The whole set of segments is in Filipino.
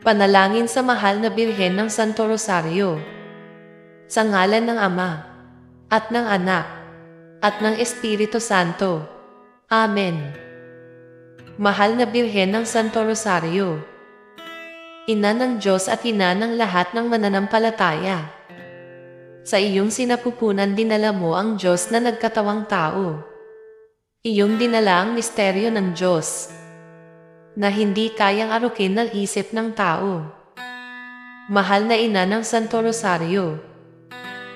Panalangin sa mahal na Birhen ng Santo Rosario. Sa ngalan ng Ama, at ng Anak, at ng Espiritu Santo. Amen. Mahal na Birhen ng Santo Rosario. Ina ng Diyos at ina ng lahat ng mananampalataya. Sa iyong sinapupunan dinala mo ang Diyos na nagkatawang tao. Iyong dinala ang misteryo ng Diyos na hindi kayang arukin ng isip ng tao. Mahal na ina ng Santo Rosario,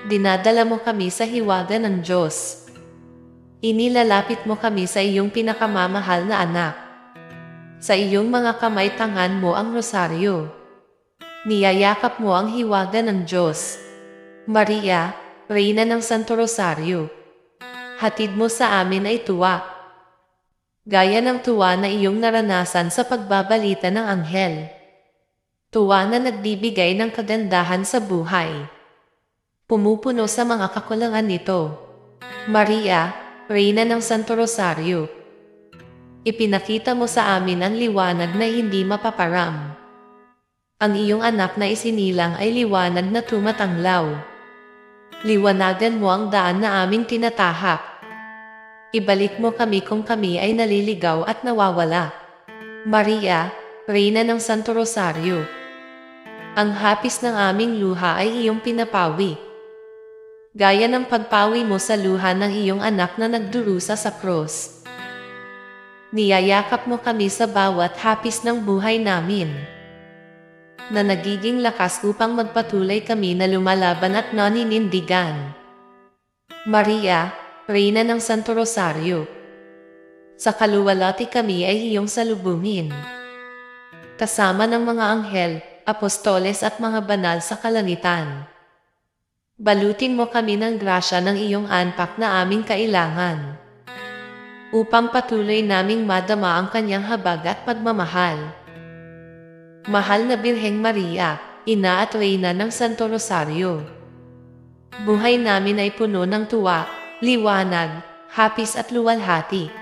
dinadala mo kami sa hiwaga ng Diyos. Inilalapit mo kami sa iyong pinakamamahal na anak. Sa iyong mga kamay tangan mo ang rosaryo. Niyayakap mo ang hiwaga ng Diyos. Maria, Reyna ng Santo Rosario, hatid mo sa amin ay tuwa gaya ng tuwa na iyong naranasan sa pagbabalita ng anghel. Tuwa na nagbibigay ng kagandahan sa buhay. Pumupuno sa mga kakulangan nito. Maria, Reyna ng Santo Rosario. Ipinakita mo sa amin ang liwanag na hindi mapaparam. Ang iyong anak na isinilang ay liwanag na tumatanglaw. Liwanagan mo ang daan na aming tinatahak Ibalik mo kami kung kami ay naliligaw at nawawala. Maria, Reyna ng Santo Rosario. Ang hapis ng aming luha ay iyong pinapawi. Gaya ng pagpawi mo sa luha ng iyong anak na nagdurusa sa cross. Niyayakap mo kami sa bawat hapis ng buhay namin. Na nagiging lakas upang magpatuloy kami na lumalaban at naninindigan. Maria, Reyna ng Santo Rosario. Sa kaluwalati kami ay iyong salubungin. Kasama ng mga anghel, apostoles at mga banal sa kalangitan. Balutin mo kami ng grasya ng iyong anpak na aming kailangan. Upang patuloy naming madama ang kanyang habag at pagmamahal. Mahal na Birheng Maria, Ina at Reyna ng Santo Rosario. Buhay namin ay puno ng tuwa, liwanag, hapis at luwalhati.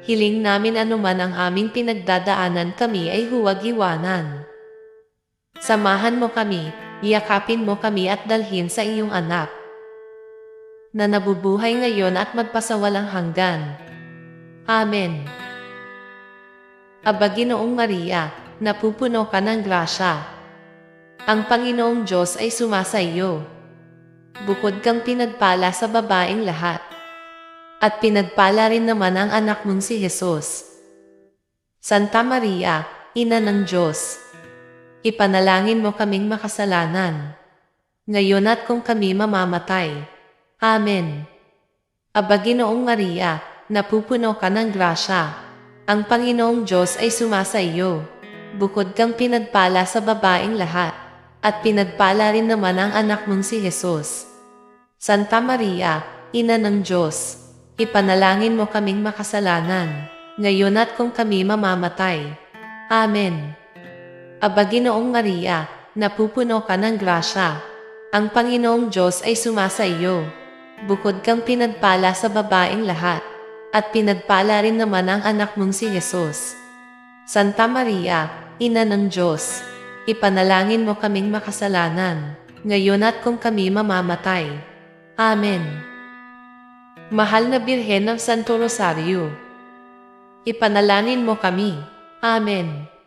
Hiling namin anuman ang aming pinagdadaanan kami ay huwag iwanan. Samahan mo kami, yakapin mo kami at dalhin sa iyong anak. Na nabubuhay ngayon at magpasawalang hanggan. Amen. Aba Ginoong Maria, napupuno ka ng grasya. Ang Panginoong Diyos ay sumasa iyo bukod kang pinagpala sa babaeng lahat. At pinagpala rin naman ang anak mong si Jesus. Santa Maria, Ina ng Diyos, ipanalangin mo kaming makasalanan. Ngayon at kung kami mamamatay. Amen. Aba Ginoong Maria, napupuno ka ng grasya. Ang Panginoong Diyos ay sumasa iyo. Bukod kang pinagpala sa babaeng lahat, at pinagpala rin naman ang anak mong si Jesus. Santa Maria, Ina ng Diyos, ipanalangin mo kaming makasalanan, ngayon at kung kami mamamatay. Amen. Aba Ginoong Maria, napupuno ka ng grasya. Ang Panginoong Diyos ay sumasa iyo. Bukod kang pinagpala sa babaeng lahat, at pinagpala rin naman ang anak mong si Jesus. Santa Maria, Ina ng Diyos, ipanalangin mo kaming makasalanan, ngayon at kung kami mamamatay. Amen. Mahal na Birhen ng Santo Rosario, ipanalangin mo kami. Amen.